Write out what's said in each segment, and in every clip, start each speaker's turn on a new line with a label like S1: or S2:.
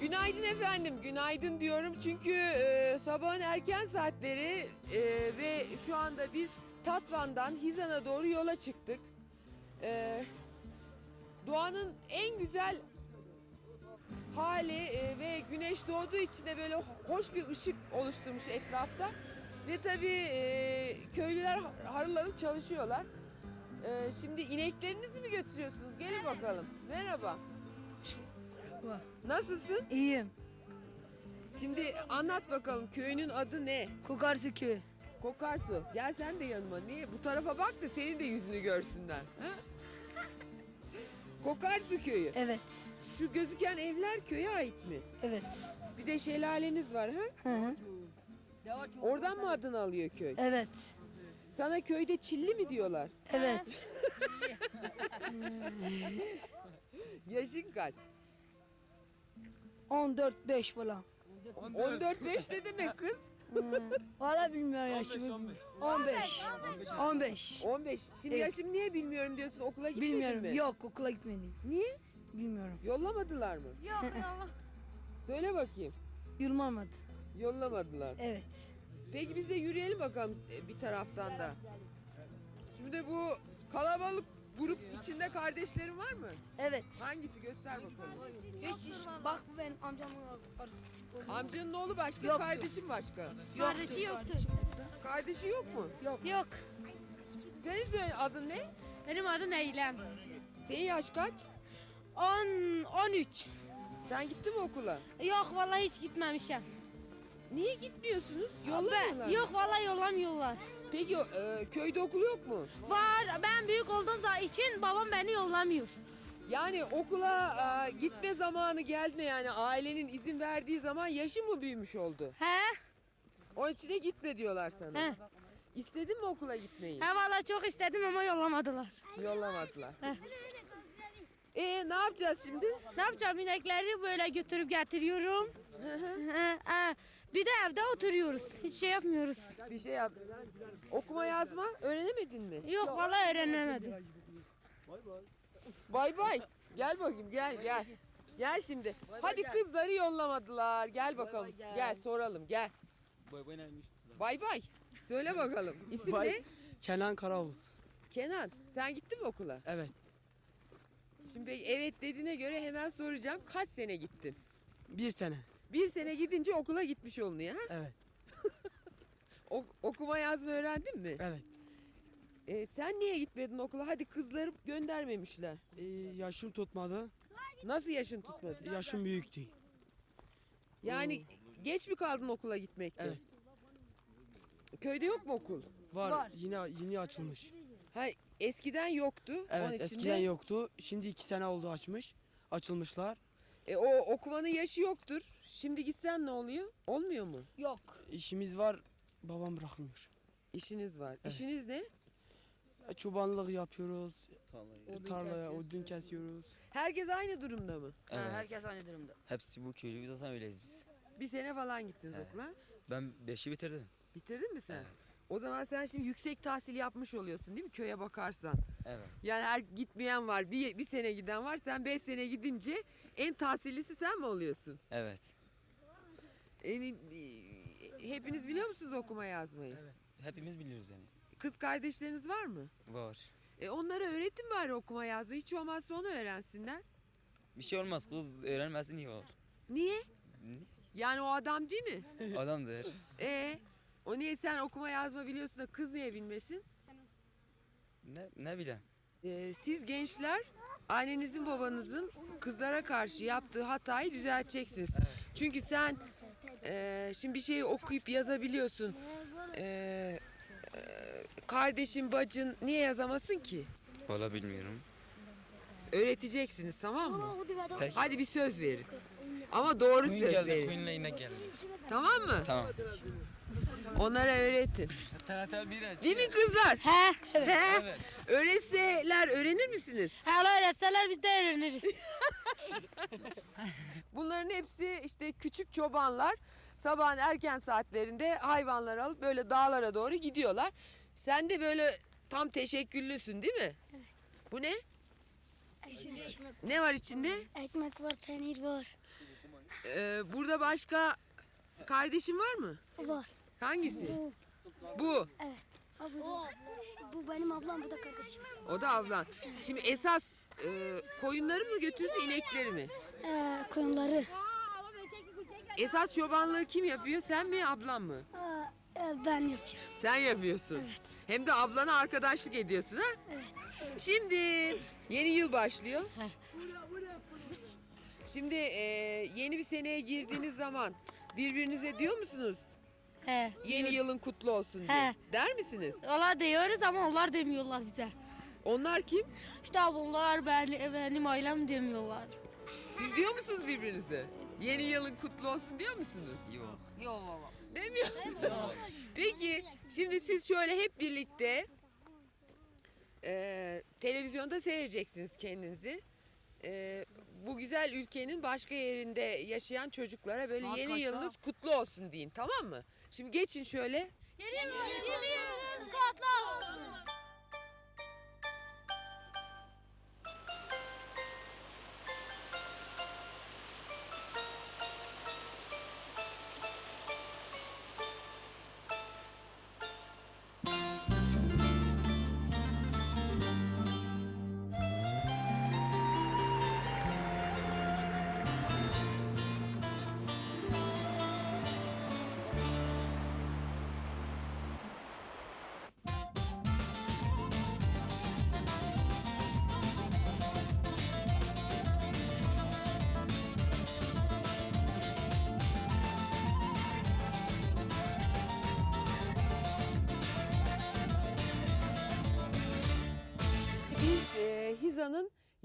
S1: Günaydın efendim, günaydın diyorum çünkü e, sabahın erken saatleri e, ve şu anda biz Tatvan'dan Hizan'a doğru yola çıktık. E, doğanın en güzel hali e, ve güneş doğduğu için de böyle hoş bir ışık oluşturmuş etrafta. Ve tabii e, köylüler harıl harıl çalışıyorlar. E, şimdi ineklerinizi mi götürüyorsunuz? Gelin bakalım. Merhaba. Nasılsın?
S2: İyiyim.
S1: Şimdi anlat bakalım köyünün adı ne?
S2: Kokarsı köyü.
S1: Kokarsu. Gel sen de yanıma. Niye? Bu tarafa bak da senin de yüzünü görsünler. Ha? Kokarsu köyü.
S2: Evet.
S1: Şu gözüken evler köye ait mi?
S2: Evet.
S1: Bir de şelaleniz var ha?
S2: Hı hı.
S1: Oradan mı adını alıyor köy?
S2: Evet.
S1: Sana köyde çilli mi diyorlar?
S2: Evet.
S1: Yaşın kaç?
S2: 14 5 falan.
S1: 14-5 ne demek kız?
S2: Valla bilmiyorum yaşımı. 15. 15.
S1: 15. Şimdi
S2: Evet.
S1: yaşım niye bilmiyorum diyorsun okula gitmedin
S2: Bilmiyorum.
S1: mi?
S2: Yok okula gitmedim.
S1: Niye?
S2: Bilmiyorum.
S1: Yollamadılar mı?
S3: Yok yok.
S1: Söyle bakayım.
S2: Yılmamadı.
S1: Yollamadılar.
S2: Evet.
S1: Peki biz de yürüyelim bakalım e, bir taraftan da. Şimdi bu kalabalık grup içinde kardeşlerin var mı?
S2: Evet.
S1: Hangisi göster bakalım.
S2: Hiç, bak bu benim amcamın
S1: Amcanın oğlu başka,
S2: Yok.
S1: kardeşin başka.
S3: Kardeşi yoktu.
S1: Kardeşi yok mu?
S3: Yok.
S1: Senin söyle adın ne?
S3: Benim adım Eylem.
S1: Senin yaş kaç?
S3: 10 13.
S1: Sen gittin mi okula?
S3: Yok vallahi hiç gitmemişim.
S1: Niye gitmiyorsunuz? Yollamıyorlar. mı?
S3: yok vallahi yollamıyorlar.
S1: Peki e, köyde okul yok mu?
S3: Var ben büyük olduğum için babam beni yollamıyor.
S1: Yani okula e, gitme zamanı geldi yani ailenin izin verdiği zaman yaşın mı büyümüş oldu?
S3: He?
S1: Onun için de gitme diyorlar sana.
S3: He.
S1: İstedin mi okula gitmeyi?
S3: He vallahi çok istedim ama yollamadılar.
S1: Yollamadılar. Ee ne yapacağız şimdi?
S3: Ne yapacağım inekleri böyle götürüp getiriyorum. He, he. Bir de evde oturuyoruz. Hiç şey yapmıyoruz.
S1: Bir şey yap. Okuma yazma öğrenemedin mi?
S3: Yok vallahi öğrenemedim.
S1: Bay bay. Gel bakayım gel gel. Gel şimdi. Hadi kızları yollamadılar. Gel bakalım. Gel soralım gel.
S4: Bay bay neymiş?
S1: Bay bay. Söyle bakalım. İsim
S4: Bay-
S1: ne?
S4: Kenan Karavuz.
S1: Kenan. Sen gittin mi okula?
S4: Evet.
S1: Şimdi evet dediğine göre hemen soracağım. Kaç sene gittin?
S4: Bir sene.
S1: Bir sene gidince okula gitmiş olunuyor ha?
S4: Evet.
S1: Ok- okuma yazma öğrendin mi?
S4: Evet.
S1: Ee, sen niye gitmedin okula? Hadi kızları göndermemişler.
S4: Ee, yaşım tutmadı.
S1: Nasıl yaşın tutmadı?
S4: Yaşım büyüktü.
S1: Yani geç mi kaldın okula gitmekte?
S4: Evet.
S1: Köyde yok mu okul?
S4: Var. Yine yeni açılmış.
S1: Ha eskiden yoktu. Onun
S4: Evet.
S1: için
S4: Eskiden
S1: de-
S4: yoktu. Şimdi iki sene oldu açmış. Açılmışlar.
S1: E, o okumanın yaşı yoktur. Şimdi gitsen ne oluyor? Olmuyor mu?
S2: Yok.
S4: İşimiz var. Babam bırakmıyor.
S1: İşiniz var.
S4: Evet.
S1: İşiniz ne?
S4: E, Çobanlık yapıyoruz. Tarlaya odun kesiyoruz.
S1: Herkes aynı durumda mı?
S5: Evet.
S2: herkes aynı durumda.
S5: Hepsi bu köylü zaten öyleyiz biz.
S1: Bir sene falan gittiniz
S5: Evet.
S1: okula.
S5: Ben 5'i bitirdim.
S1: Bitirdin mi sen?
S5: Evet.
S1: O zaman sen şimdi yüksek tahsil yapmış oluyorsun değil mi köye bakarsan?
S5: Evet.
S1: Yani her gitmeyen var, bir, bir sene giden var. Sen beş sene gidince en tahsillisi sen mi oluyorsun?
S5: Evet.
S1: En, e, hepiniz biliyor musunuz okuma yazmayı?
S5: Hepimiz biliyoruz yani.
S1: Kız kardeşleriniz var mı?
S5: Var.
S1: E onlara öğretin bari okuma yazmayı. Hiç olmazsa onu öğrensinler.
S5: Bir şey olmaz kız öğrenmesin iyi olur.
S1: Niye? Yani o adam değil mi?
S5: Adamdır.
S1: E o niye sen okuma yazma biliyorsun da kız niye bilmesin?
S5: ne, ne bileyim.
S1: E, siz gençler annenizin babanızın kızlara karşı yaptığı hatayı düzelteceksiniz. Çünkü sen e, şimdi bir şeyi okuyup yazabiliyorsun. E, e, kardeşin, bacın niye yazamasın ki?
S5: Valla bilmiyorum.
S1: Öğreteceksiniz tamam mı?
S5: Peki.
S1: Hadi bir söz verin. Ama doğru söz
S5: geldi,
S1: verin.
S5: yine geldi.
S1: Tamam mı?
S5: Tamam.
S1: Onlara öğretin.
S5: Aç.
S1: Değil mi kızlar?
S3: He?
S1: He? Öğretseler öğrenir misiniz?
S3: Hala öğretseler biz de öğreniriz.
S1: Bunların hepsi işte küçük çobanlar. Sabahın erken saatlerinde hayvanları alıp böyle dağlara doğru gidiyorlar. Sen de böyle tam teşekküllüsün değil mi? Evet. Bu ne? Ne var içinde?
S6: Ekmek var, peynir var.
S1: Ee, burada başka kardeşin var mı?
S6: Var.
S1: Hangisi? Bu.
S6: Abi, bu benim ablam bu da kardeşim.
S1: O da ablan. Şimdi esas e, koyunları mı götürürsün inekleri mi?
S6: Ee, koyunları.
S1: Esas çobanlığı kim yapıyor? Sen mi ablan mı?
S6: Ee, e, ben yapıyorum.
S1: Sen yapıyorsun. Hem de ablana arkadaşlık ediyorsun ha?
S6: Evet.
S1: Şimdi yeni yıl başlıyor. Şimdi e, yeni bir seneye girdiğiniz zaman birbirinize diyor musunuz?
S3: He.
S1: Yeni yılın kutlu olsun diye.
S3: He.
S1: Der misiniz?
S3: Valla diyoruz ama onlar demiyorlar bize.
S1: Onlar kim?
S3: İşte bunlar benim, benim ailem demiyorlar.
S1: Siz diyor musunuz birbirinize? Yeni yılın kutlu olsun diyor musunuz?
S5: Yok.
S1: Demiyorsunuz. Peki şimdi siz şöyle hep birlikte e, televizyonda seyredeceksiniz kendinizi. E, bu güzel ülkenin başka yerinde yaşayan çocuklara böyle
S4: Saat
S1: yeni
S4: kaçta?
S1: yılınız kutlu olsun deyin tamam mı? Şimdi geçin şöyle.
S3: Yeni, yılınız kutlu.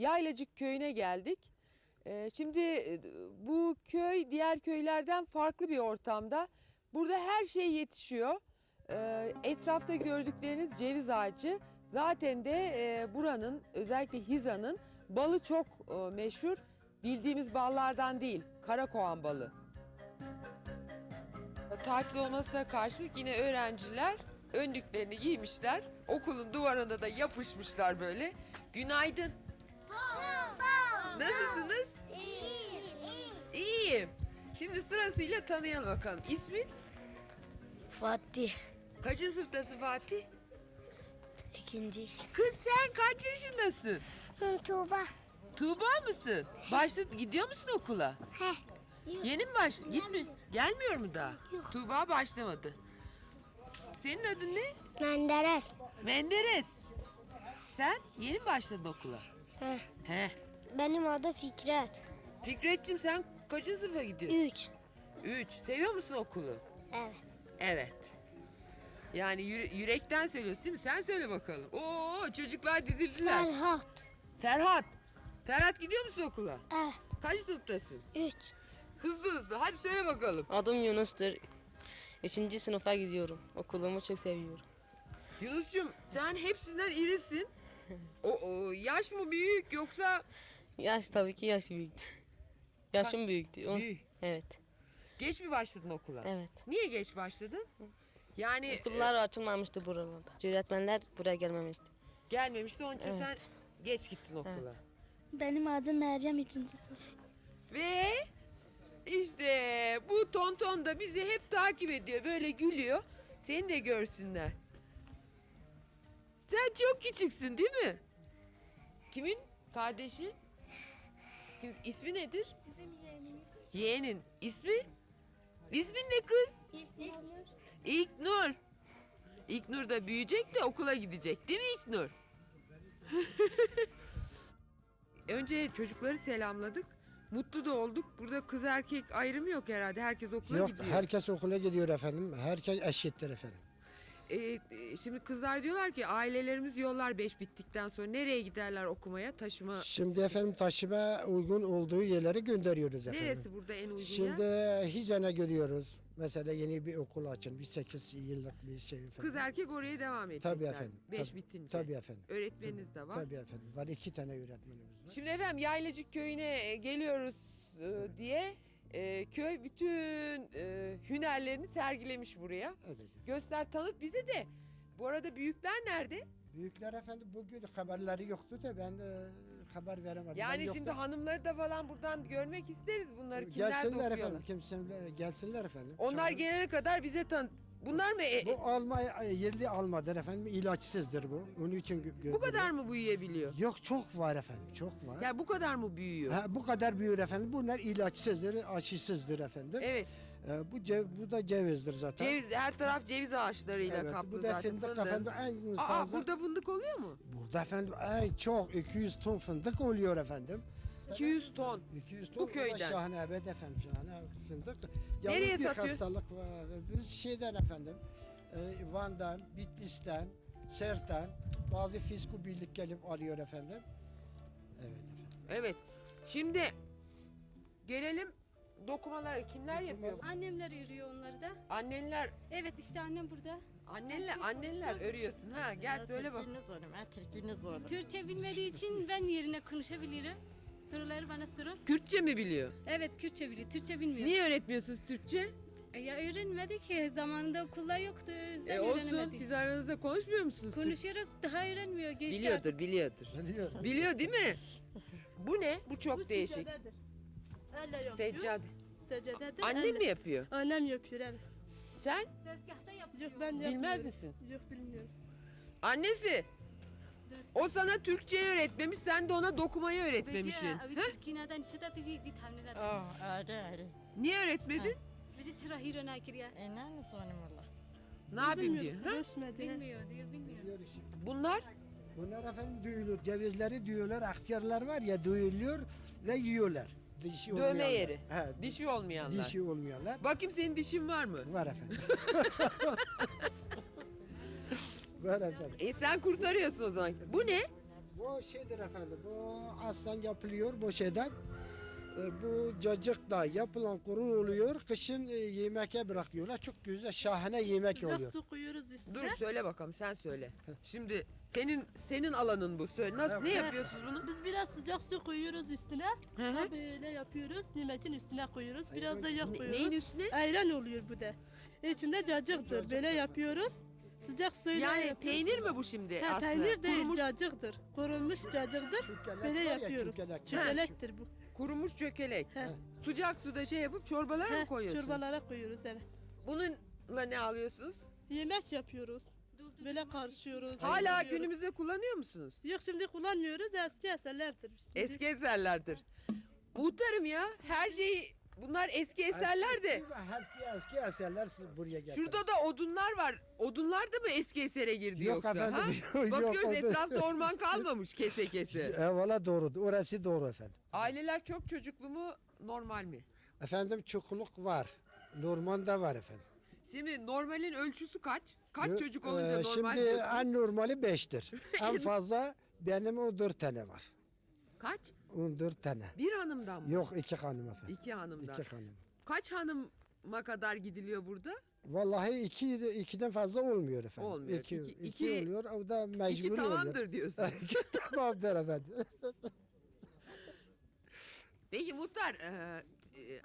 S1: Yaylacık köyüne geldik. E, şimdi e, bu köy diğer köylerden farklı bir ortamda. Burada her şey yetişiyor. E, etrafta gördükleriniz ceviz ağacı. Zaten de e, buranın özellikle Hiza'nın balı çok e, meşhur. Bildiğimiz ballardan değil, karakoğan balı. Tatil olmasına karşılık yine öğrenciler önlüklerini giymişler. Okulun duvarına da yapışmışlar böyle. Günaydın. Nasılsınız? İyiyim. Şimdi sırasıyla tanıyalım bakalım. İsmin?
S2: Fatih.
S1: Kaçıncı sınıftasın Fatih?
S2: ikinci.
S1: Kız sen kaç yaşındasın?
S6: Tuğba.
S1: Tuğba mısın? Başladı gidiyor musun okula?
S6: He.
S1: Yeni mi başladı? Gitmi. Gelmiyor mu daha? Tuğba başlamadı. Senin adın ne?
S6: Menderes.
S1: Menderes. Sen yeni mi başladın okula?
S6: He.
S1: He.
S6: Benim adı Fikret.
S1: Fikret'cim sen kaçıncı sınıfa gidiyorsun?
S6: Üç.
S1: Üç. Seviyor musun okulu?
S6: Evet.
S1: Evet. Yani yüre- yürekten söylüyorsun değil mi? Sen söyle bakalım. Oo çocuklar dizildiler.
S6: Ferhat.
S1: Ferhat. Ferhat gidiyor musun okula?
S6: Evet.
S1: Kaç sınıftasın?
S6: Üç.
S1: Hızlı hızlı. Hadi söyle bakalım.
S7: Adım Yunus'tur. Üçüncü sınıfa gidiyorum. Okulumu çok seviyorum.
S1: Yunus'cum sen hepsinden irisin. O, o yaş mı büyük yoksa
S7: Yaş tabii ki yaş büyüktü. Yaşım büyüktü. On-
S1: büyük?
S7: Evet.
S1: Geç mi başladın okula?
S7: Evet.
S1: Niye geç başladın? Yani
S7: Okullar açılmamıştı buralarda. Öğretmenler buraya gelmemişti.
S1: gelmemişti onun için
S7: Evet.
S1: sen geç gittin okula.
S6: Benim adım Meryem sınıf.
S1: Ve işte bu tonton da bizi hep takip ediyor. Böyle gülüyor. Seni de görsünler. Sen çok küçüksün değil mi? Kimin kardeşi? Kim, ismi nedir?
S6: Bizim yeğenimiz.
S1: Yeğenin. İsmi? İsmin ne kız? İlknur. İlknur da büyüyecek de okula gidecek değil mi İlknur? Önce çocukları selamladık. Mutlu da olduk. Burada kız erkek ayrımı yok herhalde. Herkes okula
S8: Yok
S1: gidiyor.
S8: herkes okula gidiyor efendim. Herkes eşittir efendim.
S1: E, şimdi kızlar diyorlar ki ailelerimiz yollar beş bittikten sonra nereye giderler okumaya? Taşıma.
S8: Şimdi efendim taşıma uygun olduğu yerlere gönderiyoruz efendim.
S1: Neresi burada en uygun
S8: Şimdi
S1: yer?
S8: Hizan'a gidiyoruz. Mesela yeni bir okul açılmış. 8 yıllık bir şey efendim.
S1: Kız erkek oraya devam edecekler.
S8: Tabii efendim.
S1: Beş
S8: tabii,
S1: bitince.
S8: Tabii efendim.
S1: Öğretmeniniz de var.
S8: Tabii efendım. Var iki tane öğretmenimiz var.
S1: Şimdi efendim Yaylacık köyüne e, geliyoruz e, diye e, köy bütün e, hünerlerini sergilemiş buraya.
S8: Evet.
S1: Göster tanıt bize de. Bu arada büyükler nerede?
S8: Büyükler efendim bugün haberleri yoktu da ben e, haber veremedim. Ben
S1: Yani
S8: yoktum.
S1: şimdi hanımları da falan buradan görmek isteriz bunları. Kimler
S8: gelsinler efendim. Kimsinler, gelsinler efendim.
S1: Onlar
S8: Çağırın.
S1: gelene kadar bize tan... Bunlar mı? e-
S8: Bu alma yerli almadır efendim. ilaçsızdır bu. Onun için gö-
S1: bu kadar mı büyüyebiliyor?
S8: Yok çok var efendim. Çok var.
S1: Ya bu kadar mı büyüyor?
S8: Ha, bu kadar büyür efendim. Bunlar ilaçsızdır, aşısızdır efendim.
S1: Evet.
S8: Ee, bu cev, bu da cevizdir zaten.
S1: Ceviz, her taraf ceviz ağaçlarıyla
S8: Evet,
S1: kaplı
S8: bu da
S1: zaten.
S8: fındık
S1: fındık.
S8: efendim en
S1: Aa,
S8: fazla.
S1: burada fındık oluyor mu?
S8: Burada efendim en çok 200 ton fındık oluyor efendim.
S1: 200 ton.
S8: 200 ton
S1: Bu köyden.
S8: Şahane evet efendim şahane fındık.
S1: Nereye
S8: Yalnız bir
S1: satıyor?
S8: hastalık var. Biz şeyden efendim e, Van'dan, Bitlis'ten, Sert'ten bazı fisku birlik gelip alıyor efendim. Evet efendim.
S1: Evet. Şimdi gelelim dokumalara. Kimler yapıyor?
S3: Annemler yürüyor onları da.
S1: Annenler,
S3: Evet işte annem burada.
S1: annenler, annenler örüyorsun ha. Gel söyle bak.
S3: Türkçe bilmediği için ben yerine konuşabilirim. Soruları bana sorun.
S1: Kürtçe mi biliyor?
S3: Evet Kürtçe biliyor. Türkçe bilmiyor.
S1: Niye öğretmiyorsunuz Türkçe?
S3: E, Ya öğrenmedik ki. Zamanında okullar yoktu. O yüzden
S1: E olsun
S3: öğrenemedik.
S1: siz aranızda konuşmuyor musunuz? Türkçe?
S3: Konuşuyoruz daha öğrenmiyor. Geçti
S1: Biliyordur, biliyordur.
S8: Biliyorum.
S1: Biliyor değil mi? Bu ne? Bu çok değişik.
S9: seccadedir. Elle yapıyor.
S1: Seccade.
S9: Seccadedir.
S1: Annem
S9: elle.
S1: mi yapıyor?
S9: Annem yapıyor evet.
S1: Sen
S3: Tezgahta yapıyor.
S9: Yok ben
S1: bilmez
S9: yapmıyorum.
S1: misin?
S9: Yok bilmiyorum.
S1: Annesi. O sana Türkçe öğretmemiş, sen de ona dokumayı öğretmemişsin. Ha?
S10: Öyle öyle.
S1: Niye öğretmedin?
S3: E
S10: ne sorum Allah?
S1: Ne yapayım diyor. Ha?
S3: Bilmiyor diyor, bilmiyor.
S8: Diyor işte.
S1: Bunlar
S8: Bunlar efendim duyulur. Cevizleri duyuyorlar. Ahtiyarlar var ya duyuluyor ve yiyorlar. Dişi
S1: Dövme
S8: olmayanlar.
S1: yeri.
S8: He,
S1: dişi olmayanlar.
S8: dişi olmayanlar.
S1: Bakayım senin dişin var mı?
S8: Var efendim. var efendim.
S1: E sen kurtarıyorsun o zaman. Bu ne?
S8: Bu şeydir efendim. Bu aslan yapılıyor bu şeyden. E, Bu cacık da yapılan kuru oluyor. Kışın e, yemeğe bırakıyorlar. Çok güzel şahane yemek
S9: Sıcak
S8: oluyor.
S9: su koyuyoruz üstüne.
S1: Dur söyle bakalım sen söyle. Şimdi senin senin alanın bu. Söyle nasıl ne yapıyorsunuz bunu?
S9: Biz biraz sıcak su koyuyoruz üstüne.
S1: Hı hı.
S9: Böyle yapıyoruz. Nimetin üstüne koyuyoruz. Biraz da yağ
S1: Ne-
S9: koyuyoruz.
S1: neyin üstüne?
S9: Ayran oluyor bu da. İçinde cacıktır. Böyle yapıyoruz. Sıcak suyla
S1: Yani
S9: yapıyoruz.
S1: peynir mi bu şimdi
S9: Ha,
S1: aslında?
S9: peynir değil,
S1: Kurumuş,
S9: cacıktır. Kurumuş cacıktır.
S8: Çökelek
S9: Böyle
S8: var ya,
S9: yapıyoruz.
S8: çökelek.
S9: Çökelektir bu.
S1: kurumuş çökelek.
S9: He.
S1: Sıcak suda şey yapıp çorbalara mı
S9: He,
S1: koyuyorsun?
S9: çorbalara koyuyoruz evet.
S1: Bununla ne alıyorsunuz?
S9: Yemek yapıyoruz. Böyle karışıyoruz.
S1: Hala
S9: yapıyoruz.
S1: günümüzde kullanıyor musunuz?
S9: Yok şimdi kullanmıyoruz. Eski eserlerdir. Şimdi
S1: Eski eserlerdir. Muhtarım ya her şey bunlar eski eserler de.
S8: Eski, eski eserler siz buraya getirin.
S1: Şurada da odunlar var. Odunlar da mı eski esere girdi
S8: Yok
S1: yoksa?
S8: efendim,
S1: ha?
S8: yok,
S1: Bakıyoruz
S8: yok.
S1: etrafta orman kalmamış kese kese.
S8: Eyvallah doğru. Orası doğru efendim.
S1: Aileler çok çocuklu mu normal mi?
S8: Efendim çokluk var. Normal da var efendim.
S1: Şimdi normalin ölçüsü kaç? Kaç
S8: Yo-
S1: çocuk olunca
S8: Ee,
S1: normal
S8: Şimdi
S1: diyorsunuz?
S8: en normali beştir. en fazla benim 14 tane var.
S1: Kaç?
S8: 14 tane.
S1: Bir hanımdan mı?
S8: Yok iki hanım efendim.
S1: İki hanımdan.
S8: İki hanım.
S1: Kaç hanıma kadar gidiliyor burada?
S8: Vallahi iki, ikiden fazla olmuyor efendim.
S1: Olmuyor.
S8: İki,
S1: İki-
S8: iki,
S1: iki-
S8: oluyor. O da
S1: İki
S8: mecburi oluyor.
S1: tamamdır diyorsun.
S8: İki tamamdır efendim.
S1: Peki muhtar e,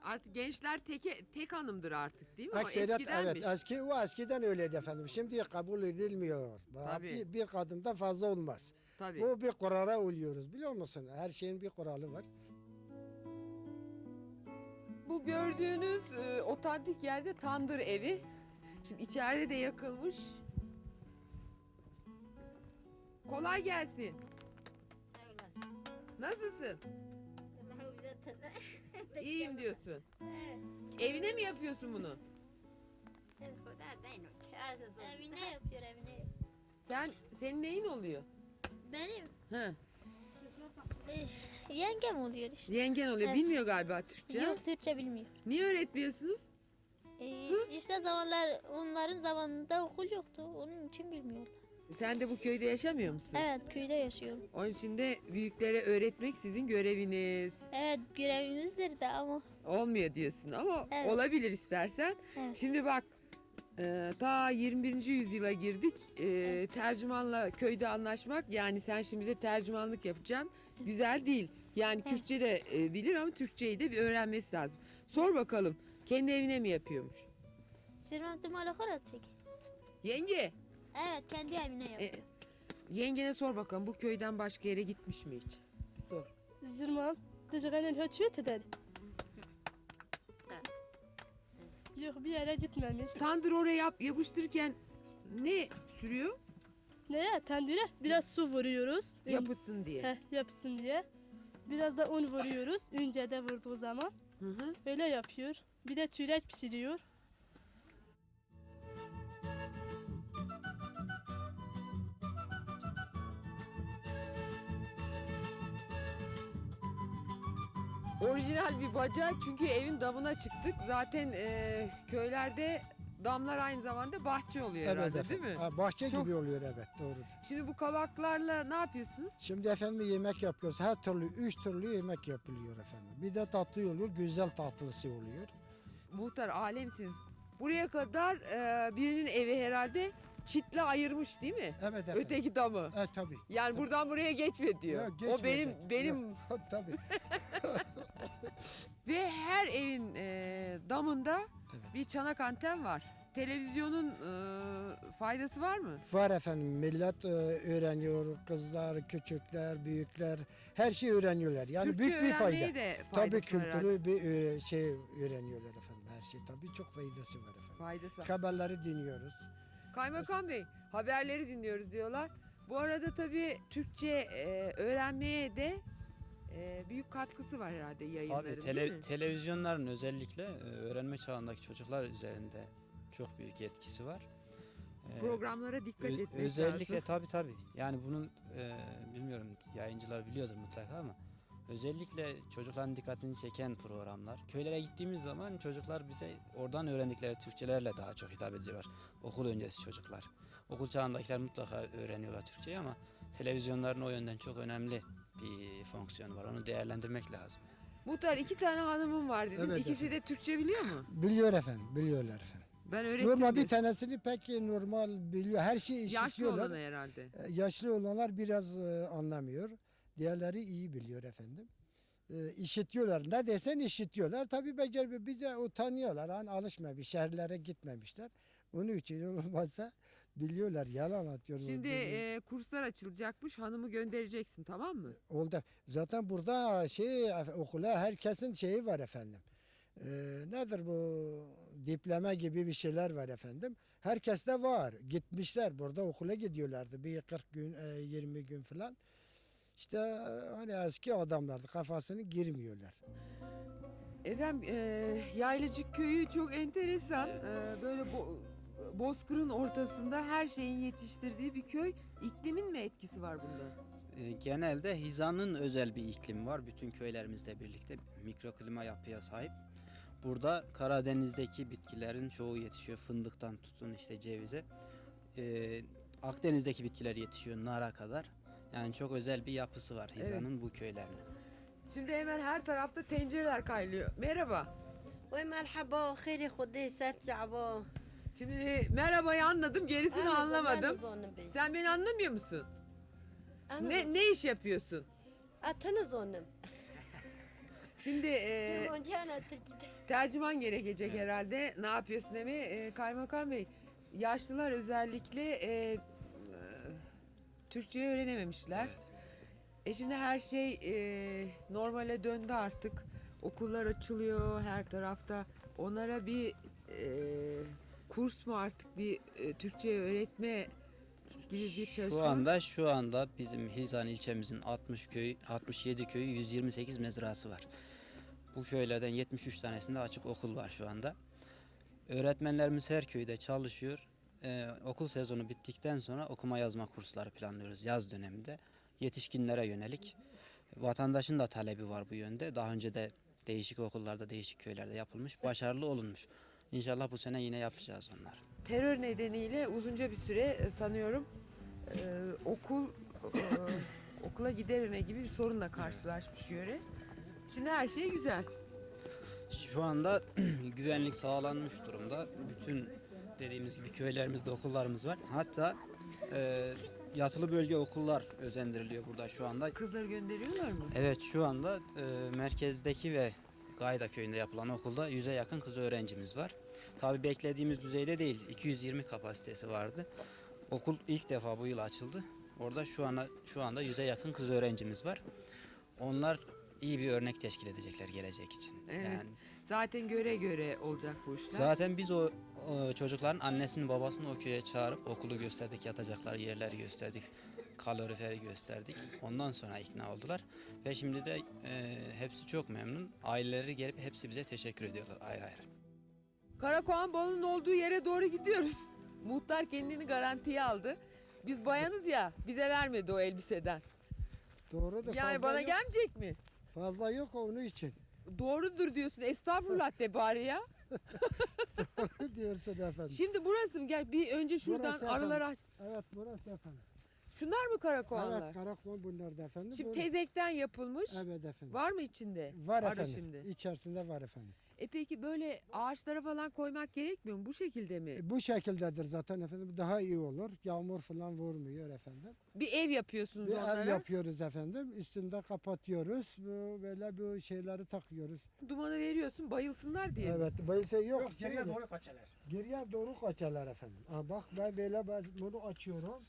S1: artık gençler teke, tek hanımdır artık değil mi? O
S8: Ekseriyet evet eski o eskiden öyleydi efendim. Şimdi kabul edilmiyor.
S1: Tabii.
S8: Bir, bir kadından fazla olmaz.
S1: Tabii.
S8: Bu bir kurara oluyoruz biliyor musun? Her şeyin bir kuralı var.
S1: Bu gördüğünüz e, otantik yerde tandır evi. Şimdi içeride de yakılmış. Kolay gelsin. Nasılsın? İyiyim diyorsun. Evine mi yapıyorsun bunu?
S6: Evine yapıyor evine.
S1: Sen senin neyin oluyor?
S6: Benim
S1: Ha,
S6: eh, yengem oluyor işte.
S1: yengen oluyor.
S6: Evet.
S1: Bilmiyor galiba Türkçe.
S6: Yok Türkçe bilmiyor.
S1: Niye öğretmiyorsunuz?
S6: Ee, işte zamanlar onların zamanında okul yoktu. Onun için bilmiyorlar.
S1: Sen de bu köyde yaşamıyor musun?
S6: Evet köyde yaşıyorum.
S1: Onun için de büyüklere öğretmek sizin göreviniz.
S6: Evet görevimizdir de ama
S1: Olmuyor diyorsun ama
S6: Evet.
S1: olabilir istersen.
S6: Evet.
S1: Şimdi bak e, ta 21. yüzyıla girdik. E, tercümanla köyde anlaşmak yani sen şimdi bize tercümanlık yapacaksın. Güzel değil. Yani Kürtçe de e, bilir ama Türkçeyi de bir öğrenmesi lazım. Sor bakalım kendi evine mi yapıyormuş?
S6: Zirvantı malakara çek.
S1: Yenge,
S6: Evet kendi evine yapıyor.
S1: e, yengene sor bakalım bu köyden başka yere gitmiş mi hiç? Sor.
S9: Zırman. Dışarıdan höçüyor tederi. Yok bir yere gitmemiş.
S1: Tandır oraya yap, yapıştırırken ne sürüyor?
S9: Neye? Tendüre biraz su vuruyoruz. Ün-
S1: Yapısın diye.
S9: Heh, yapsın diye. Biraz da un vuruyoruz. Önce de vurduğu zaman.
S1: Hı hı.
S9: Öyle yapıyor. Bir de çörek pişiriyor.
S1: Orijinal bir baca çünkü evin damına çıktık. Zaten e, köylerde damlar aynı zamanda bahçe oluyor
S8: Evet
S1: herhalde
S8: efendim.
S1: değil mi?
S8: Ha, bahçe
S1: Çok-
S8: gibi oluyor evet doğrudur.
S1: Şimdi bu kabaklarla ne yapıyorsunuz?
S8: Şimdi efendim yemek yapıyoruz. Her türlü, üç türlü yemek yapılıyor efendim. Bir de tatlı oluyor, güzel tatlısı oluyor.
S1: Muhtar alemsiniz. Buraya kadar e, birinin evi herhalde çitle ayırmış değil mi?
S8: Evet efendim.
S1: Öteki damı.
S8: Evet tabii.
S1: Yani buradan buraya geçme diyor.
S8: Yok,
S1: o
S8: geçmeyecek.
S1: benim benim
S8: Yok, tabii.
S1: ve her evin e, damında
S8: Evet.
S1: bir çanak anten var. Televizyonun e, faydası var mı?
S8: Var efendim millet e, öğreniyor. Kızlar, küçükler, büyükler her şeyi öğreniyorlar. Yani
S1: Türkçe
S8: büyük bir fayda.
S1: de
S8: Tabii
S1: faydası var herhalde.
S8: kültürü bir öğre- şey öğreniyorlar efendim. Her şey tabii çok faydası var efendim.
S1: Faydası var.
S8: Haberleri dinliyoruz.
S1: Kaymakam Bey haberleri dinliyoruz diyorlar. Bu arada tabii Türkçe e, öğrenmeye de e, büyük katkısı var herhalde yayınların
S11: Tabii
S1: değil
S11: tele-
S1: mi?
S11: televizyonların özellikle e, öğrenme çağındaki çocuklar üzerinde çok büyük etkisi var. E,
S1: Programlara dikkat
S11: ö-
S1: etmek
S11: özellikle
S1: lazım.
S11: tabii tabii. Yani bunun e, bilmiyorum yayıncılar biliyordur mutlaka ama özellikle çocukların dikkatini çeken programlar. Köylere gittiğimiz zaman çocuklar bize oradan öğrendikleri Türkçelerle daha çok hitap ediyorlar. Okul öncesi çocuklar. Okul çağındakiler mutlaka öğreniyorlar Türkçeyi ama televizyonların o yönden çok önemli bir fonksiyonu var. Onu değerlendirmek lazım.
S1: Muhtar iki tane hanımım var dedim.
S8: Evet
S1: İkisi de Türkçe biliyor mu?
S8: Biliyor efendim, biliyorlar efendim.
S1: Ben öğrettim.
S8: Normal bir tanesini pek normal biliyor. Her şeyi
S1: Yaşlı
S8: işitiyorlar.
S1: olanı herhalde.
S8: E, Yaşlı olanlar biraz e, anlamıyor. Diğerleri iyi biliyor efendim. E, işitiyorlar. Ne desen işitiyorlar. Tabii becer bize utanıyorlar. Hani alışmamış, şehirlere gitmemişler. Onun için olmazsa biliyorlar. Yalan atıyorlar.
S1: Şimdi e, kurslar açılacakmış. Hanımı göndereceksin tamam mı?
S8: Oldu. Zaten burada şey okula herkesin şeyi var efendim. Ee, nedir bu diploma gibi bir şeyler var efendim. Herkes de var. Gitmişler burada okula gidiyorlardı. Bir 40 gün, e, 20 gün falan. İşte e, hani eski adamlardı kafasını girmiyorlar.
S1: Efendim e, Yaylıcık köyü çok enteresan. E, böyle bo- bozkırın ortasında her şeyin yetiştirdiği bir köy. İklimin mi etkisi var bunda?
S11: Ee, genelde Hizan'ın özel bir iklim var. Bütün köylerimizle birlikte mikroklima yapıya sahip. Burada Karadeniz'deki bitkilerin çoğu yetişiyor. Fındıktan tutun işte cevize. Ee, Akdeniz'deki bitkiler yetişiyor nara kadar. Yani çok özel bir yapısı var Hizan'ın evet. bu köylerine.
S1: Şimdi hemen her tarafta tencereler kaynıyor. Merhaba.
S10: Ve merhaba, hayri hudi, ses
S1: Şimdi merhabayı anladım, gerisini anlamadım.
S10: Sen
S1: Sen beni anlamıyor musun? Ne ne iş yapıyorsun?
S10: Atınız onun.
S1: Şimdi e, tercüman gerekecek herhalde. Ne yapıyorsun Emi? E, Kaymakam Bey, yaşlılar özellikle e, e, Türkçeyi öğrenememişler. E şimdi her şey e, normale döndü artık. Okullar açılıyor her tarafta. Onlara bir e, kurs mu artık bir e, Türkçe öğretme gibi bir çalışma.
S11: Şu anda şu anda bizim Hizan ilçemizin 60 köy 67 köyü 128 mezrası var. Bu köylerden 73 tanesinde açık okul var şu anda. Öğretmenlerimiz her köyde çalışıyor. Ee, okul sezonu bittikten sonra okuma yazma kursları planlıyoruz yaz döneminde. Yetişkinlere yönelik. Vatandaşın da talebi var bu yönde. Daha önce de değişik okullarda, değişik köylerde yapılmış. Başarılı olunmuş. İnşallah bu sene yine yapacağız onları.
S1: terör nedeniyle uzunca bir süre e, sanıyorum e, okul e, okula gidememe gibi bir sorunla karşılaşmış yöre. Şimdi her şey güzel.
S11: Şu anda güvenlik sağlanmış durumda. Bütün dediğimiz gibi köylerimizde okullarımız var. Hatta e, yatılı bölge okullar özendiriliyor burada şu anda.
S1: Kızları gönderiyorlar mı?
S11: Evet şu anda e, merkezdeki ve Gayda köyünde yapılan okulda yüze yakın kız öğrencimiz var. Tabi beklediğimiz düzeyde değil. 220 kapasitesi vardı. Okul ilk defa bu yıl açıldı. Orada şu anda şu anda yüze yakın kız öğrencimiz var. Onlar iyi bir örnek teşkil edecekler gelecek için.
S1: Evet.
S11: Yani
S1: Zaten göre göre olacak bu işler.
S11: zaten biz o, o çocukların annesini babasını o köye çağırıp okulu gösterdik, yatacakları yerleri gösterdik, kaloriferi gösterdik. Ondan sonra ikna oldular ve şimdi de e, hepsi çok memnun. Aileleri gelip hepsi bize teşekkür ediyorlar ayrı ayrı.
S1: Karakoğan balının olduğu yere doğru gidiyoruz. Muhtar kendini garantiye aldı. Biz bayanız ya bize vermedi o elbiseden.
S8: Doğru da
S1: Yani
S8: fazla
S1: bana
S8: yok.
S1: gelmeyecek mi?
S8: Fazla yok onun için.
S1: Doğrudur diyorsun. Estağfurullah de bari ya.
S8: Doğru diyorsun efendim.
S1: Şimdi burası mı? Gel bir önce şuradan
S8: Burası
S1: arıları aç.
S8: Evet burası efendim.
S1: Şunlar mı karakoğanlar?
S8: Evet karakol bunlar da efendim.
S1: Şimdi
S8: Bu-
S1: tezekten yapılmış.
S8: Evet efendim.
S1: Var mı içinde?
S8: Var
S1: Arı
S8: efendim.
S1: şimdi.
S8: İçerisinde var efendim.
S1: E peki böyle ağaçlara falan koymak gerekmiyor mu? Bu şekilde mi?
S8: E, Bu şekildedir zaten efendim. Daha iyi olur. Yağmur falan vurmuyor efendim.
S1: Bir ev yapıyorsunuz
S8: Bir
S1: onlara.
S8: ev yapıyoruz efendim. Üstünde kapatıyoruz. Bu, böyle bu şeyleri takıyoruz.
S1: Dumanı veriyorsun bayılsınlar diye. mi?
S8: Evet. Böyle şey yok.
S12: Yok geriye
S8: şimdi-
S12: doğru kaçarlar.
S8: Geriye doğru kaçarlar efendim. Ha, bak ben böyle baz- bunu açıyorum.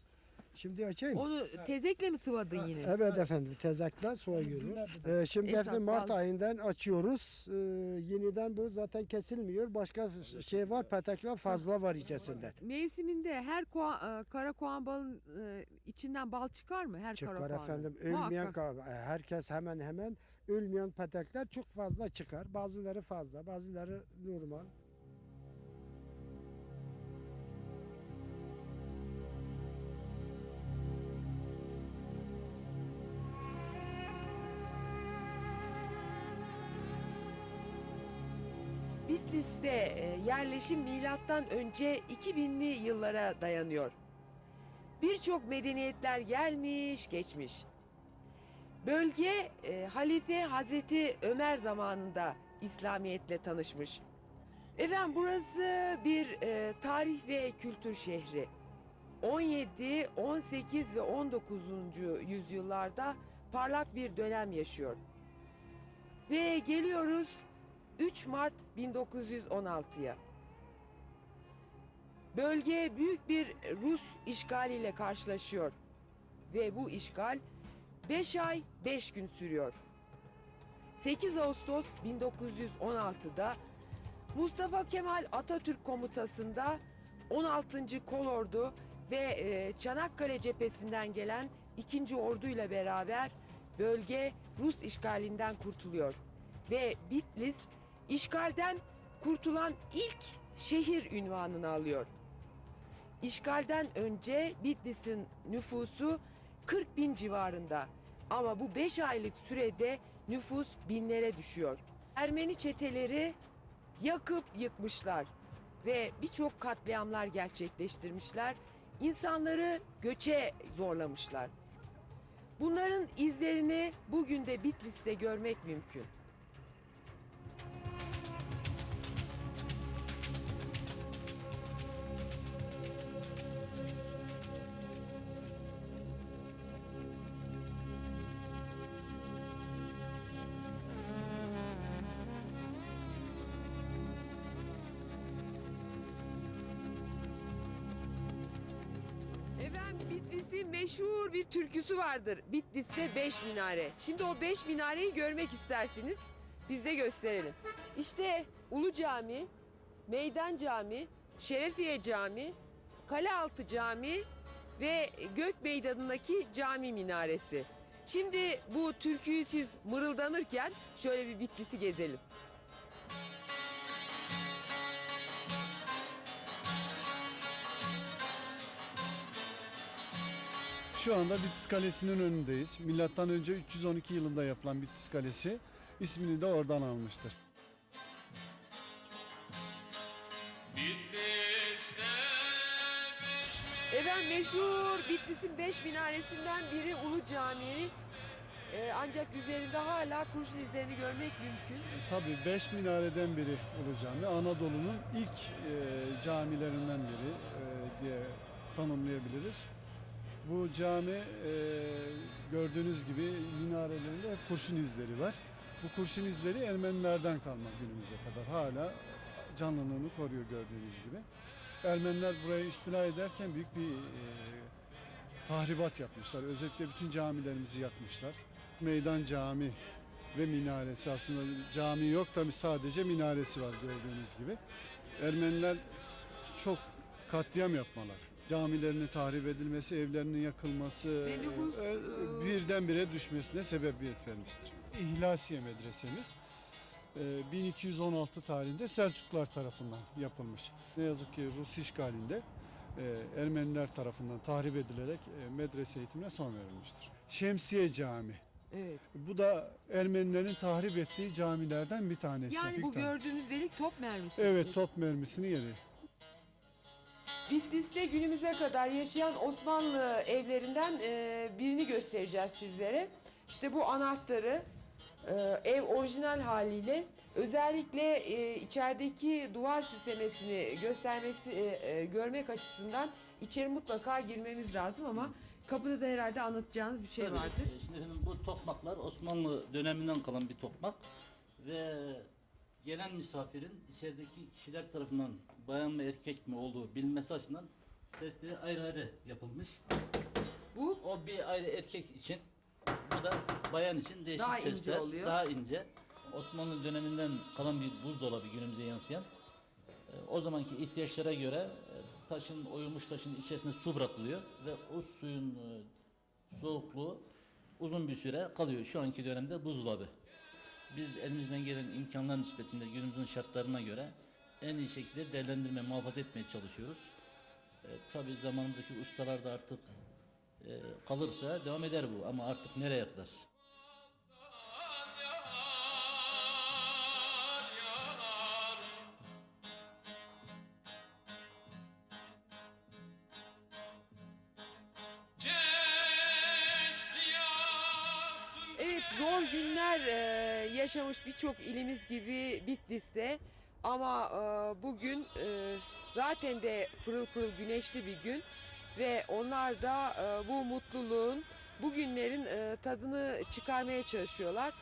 S8: Şimdi açayım.
S1: Onu tezekle mi sıvadın yine?
S8: Evet efendim tezekten soyuyorum. Ee, şimdi
S1: Esas
S8: efendim Mart
S1: bal-
S8: ayından açıyoruz. Ee, yeniden bu zaten kesilmiyor. Başka şey var petekler fazla var içerisinde.
S1: Mevsiminde her koa, e, kara koğan balın e, içinden bal çıkar mı? Her
S8: Çıkar
S1: kara
S8: efendim. Ölmeyen
S1: Muhakkak.
S8: ka- e, herkes hemen hemen ölmeyen petekler çok fazla çıkar. Bazıları fazla, bazıları normal.
S1: Bitlis'te e, yerleşim milattan önce 2000'li yıllara dayanıyor. Birçok medeniyetler gelmiş, geçmiş. Bölge e, Halife Hazreti Ömer zamanında İslamiyetle tanışmış. Efendim burası bir e, tarih ve kültür şehri. 17, 18 ve 19. yüzyıllarda parlak bir dönem yaşıyor. Ve geliyoruz 3 Mart 1916'ya. Bölge büyük bir Rus işgaliyle karşılaşıyor. Ve bu işgal 5 ay 5 gün sürüyor. 8 Ağustos 1916'da Mustafa Kemal Atatürk komutasında 16. Kolordu ve e, Çanakkale cephesinden gelen 2. orduyla beraber bölge Rus işgalinden kurtuluyor. Ve Bitlis işgalden kurtulan ilk şehir ünvanını alıyor. İşgalden önce Bitlis'in nüfusu 40 bin civarında. Ama bu 5 aylık sürede nüfus binlere düşüyor. Ermeni çeteleri yakıp yıkmışlar ve birçok katliamlar gerçekleştirmişler. İnsanları göçe zorlamışlar. Bunların izlerini bugün de Bitlis'te görmek mümkün. Meşhur bir türküsü vardır. Bitlis'te beş minare. Şimdi o beş minareyi görmek istersiniz. Biz de gösterelim. İşte Ulu Cami, Meydan Cami, Şerefiye Cami, Kalealtı Cami ve Gök Meydanı'ndaki cami minaresi. Şimdi bu türküyü siz mırıldanırken şöyle bir Bitlis'i gezelim.
S12: Şu anda Bitlis Kalesi'nin önündeyiz. Milattan önce 312 yılında yapılan Bitlis Kalesi ismini de oradan almıştır.
S1: Efendim meşhur Bitlis'in beş minaresinden biri Ulu Camii. Ee, ancak üzerinde hala kurşun izlerini görmek mümkün.
S12: Tabii beş minareden biri Ulu Cami. Anadolu'nun ilk e, camilerinden biri e, diye tanımlayabiliriz. Bu cami e, gördüğünüz gibi minarelerinde hep kurşun izleri var. Bu kurşun izleri Ermenilerden kalma günümüze kadar hala canlılığını koruyor gördüğünüz gibi. Ermeniler burayı istila ederken büyük bir e, tahribat yapmışlar. Özellikle bütün camilerimizi yakmışlar. Meydan Cami ve minaresi aslında cami yok tabi sadece minaresi var gördüğünüz gibi. Ermeniler çok katliam yapmalar. Camilerinin tahrip edilmesi, evlerinin yakılması
S1: Ve nüfus,
S12: e,
S1: e,
S12: birdenbire düşmesine sebebiyet vermiştir. İhlasiye medresemiz e, 1216 tarihinde Selçuklular tarafından yapılmış. Ne yazık ki Rus işgalinde e, Ermeniler tarafından tahrip edilerek e, medrese eğitimine son verilmiştir. Şemsiye Cami.
S1: Evet.
S12: Bu da Ermenilerin tahrip ettiği camilerden bir tanesi.
S1: Yani
S12: Bir
S1: bu
S12: tane.
S1: gördüğünüz delik top mermisi.
S12: Evet top mermisini yedi.
S1: Bitlis'te günümüze kadar yaşayan Osmanlı evlerinden e, birini göstereceğiz sizlere. İşte bu anahtarı e, ev orijinal haliyle özellikle e, içerideki duvar süslemesini göstermesi e, e, görmek açısından içeri mutlaka girmemiz lazım ama kapıda da herhalde anlatacağınız bir şey
S13: Tabii,
S1: vardır.
S13: e, Şimdi efendim bu tokmaklar Osmanlı döneminden kalan bir tokmak ve gelen misafirin içerideki kişiler tarafından bayan mı erkek mi olduğu bilinmesi açısından sesleri ayrı ayrı yapılmış.
S1: Bu
S13: O bir ayrı erkek için, bu da bayan için değişik
S1: Daha ince
S13: sesler.
S1: oluyor.
S13: Daha ince. Osmanlı döneminden kalan bir buzdolabı günümüze yansıyan. E, O zamanki ihtiyaçlara göre e, taşın, oyulmuş taşın içerisine su bırakılıyor ve o suyun e, soğukluğu uzun bir süre kalıyor. Şu anki dönemde buzdolabı. Biz elimizden gelen imkanlar nispetinde günümüzün şartlarına göre en iyi şekilde değerlendirme, muhafaza etmeye çalışıyoruz. E, tabii zamanımızdaki ustalar da artık e, kalırsa devam eder bu ama artık nereye kadar?
S1: Yaşamış birçok ilimiz gibi Bitlis'te ama e, bugün e, zaten de pırıl pırıl güneşli bir gün ve onlar da e, bu mutluluğun bu günlerin e, tadını çıkarmaya çalışıyorlar.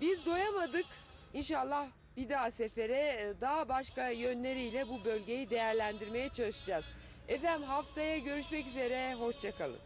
S1: Biz doyamadık İnşallah bir daha sefere e, daha başka yönleriyle bu bölgeyi değerlendirmeye çalışacağız. Efendim haftaya görüşmek üzere hoşçakalın.